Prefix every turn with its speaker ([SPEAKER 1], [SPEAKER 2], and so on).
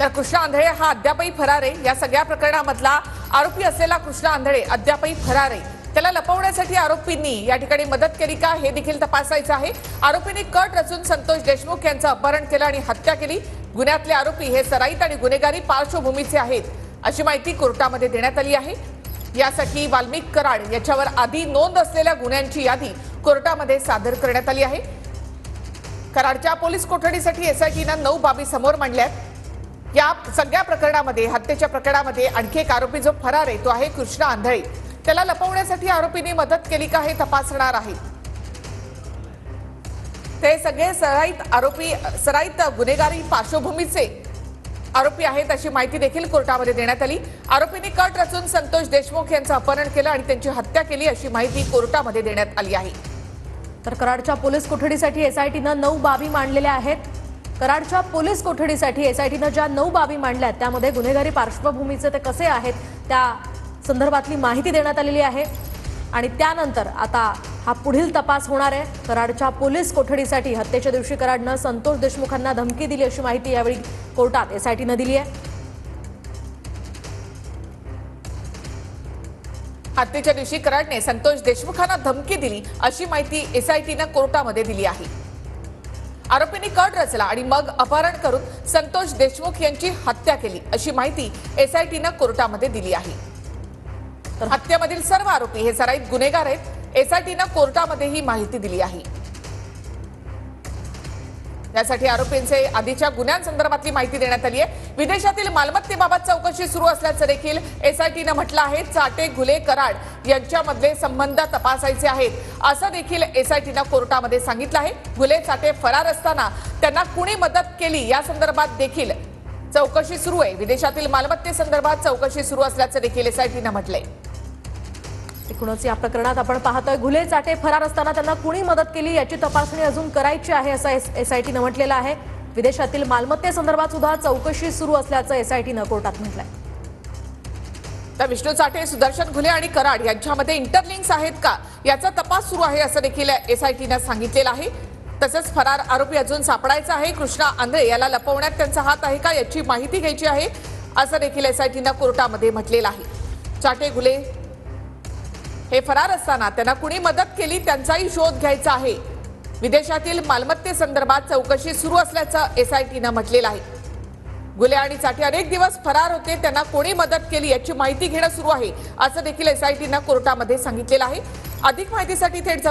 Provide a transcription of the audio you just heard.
[SPEAKER 1] तर कृष्णा आंधळे हा अद्यापही फरार. आहे या सगळ्या प्रकरणामधला आरोपी असलेला कृष्णा आंधळे अद्यापही फरार. आहे त्याला लपवण्यासाठी आरोपींनी या ठिकाणी मदत केली का हे देखील तपासायचं आहे. आरोपींनी कट रचून संतोष देशमुख यांचं अपहरण केलं आणि हत्या केली. गुन्ह्यातले आरोपी हे सराईत आणि गुन्हेगारी पार्श्वभूमीचे आहेत. अशी माहिती कोर्टामध्ये देण्यात आली आहे. यासाठी वाल्मिक कराड याच्यावर आधी नोंद असलेल्या गुन्ह्यांची यादी कोर्टामध्ये सादर करण्यात आली आहे. कराडच्या पोलीस कोठडीसाठी एसआयटीनं नऊ बाबी समोर मांडल्यात. या सगळ्या प्रकरणामध्ये हत्येच्या प्रकरणामध्ये आणखी एक आरोपी जो फरार आहे तो आहे कृष्णा आंधळे. त्याला लपवण्यासाठी आरोपीने मदत केली का हे तपासणार आहे. ते सगळे सराईत आरोपी सराईत गुन्हेगारी पार्श्वभूमीचे आरोपी आहेत अशी माहिती देखील कोर्टामध्ये देण्यात आली. आरोपींनी कट रचून संतोष देशमुख यांचं अपहरण केलं आणि त्यांची हत्या केली अशी माहिती कोर्टामध्ये देण्यात आली आहे.
[SPEAKER 2] तर कराडच्या पोलीस कोठडीसाठी एसआयटीनं नऊ बाबी मांडलेल्या आहेत. कराडच्या पोलीस कोठडीसाठी एसआयटीनं ज्या नऊ बाबी मांडल्या आहेत, त्यामध्ये गुन्हेगारी पार्श्वभूमीचे ते कसे आहेत त्या संदर्भातली माहिती देण्यात आलेली आहे. आणि त्यानंतर आता हा पुढील तपास होणार आहे. कराडच्या पोलीस कोठडीसाठी हत्येच्या दिवशी कराडनं संतोष देशमुखांना धमकी दिली अशी माहिती यावेळी कोर्टात एसआयटीनं दिली आहे.
[SPEAKER 1] हत्येच्या दिवशी कराडने संतोष देशमुखांना धमकी दिली अशी माहिती एसआयटीनं कोर्टामध्ये दिली आहे. आरोपींनी कट रचला आणि मग अपहरण करून संतोष देशमुख यांची हत्या केली अशी माहिती एसआयटीनं कोर्टामध्ये दिली आहे. तर हत्येमधील सर्व आरोपी हे सराईत गुन्हेगार आहेत. एसआयटीनं कोर्टामध्ये ही माहिती दिली आहे. त्यासाठी आरोपींचे आधीच्या गुन्ह्यांसंदर्भातली माहिती देण्यात आली आहे. विदेशातील मालमत्तेबाबत चौकशी सुरू असल्याचं देखील एसआयटीनं म्हटलं आहे. चाटे घुले कराड यांच्यामधले संबंध तपासायचे आहेत. असं देखील एसआयटीनं कोर्टामध्ये सांगितलं आहे. घुले चाटे फरार असताना त्यांना कुणी मदत केली या संदर्भात देखील चौकशी सुरू आहे. विदेशातील मालमत्तेसंदर्भात चौकशी सुरू असल्याचं देखील एसआयटीनं म्हटलंय.
[SPEAKER 2] एकूणच या प्रकरणात आपण पाहतोय घुले चाटे फरार असताना त्यांना कुणी मदत केली याची तपासणी अजून करायची आहे असं एसआयटीनं म्हटलेलं आहे. विदेशातील मालमत्तेसंदर्भात सुद्धा चौकशी सुरू असल्याचं एसआयटीनं कोर्टात म्हटलंय.
[SPEAKER 1] तर विष्णू चाटे सुदर्शन घुले आणि कराड यांच्यामध्ये इंटरलिंक्स आहेत का? याचा तपास सुरू आहे असं देखील एसआयटीनं सांगितलेलं आहे. तसंच फरार आरोपी अजून सापडायचा आहे. कृष्णा आंधळे याला लपवण्यात त्यांचा हात आहे का याची माहिती घ्यायची आहे असं देखील एसआयटीनं कोर्टामध्ये म्हटलेलं आहे. चाटे घुले हे फरार असताना त्यांना कुणी मदत केली त्यांचाही शोध घ्यायचा आहे. विदेशातील मालमत्तेसंदर्भात चौकशी सुरू असल्याचं एसआयटीनं म्हटलेलं आहे. गुले आणि साठी अनेक दिवस फरार होते त्यांना कोणी मदत केली याची माहिती घेणं सुरू आहे असं देखील एसआयटीनं कोर्टामध्ये सांगितलेलं आहे. अधिक माहितीसाठी थेट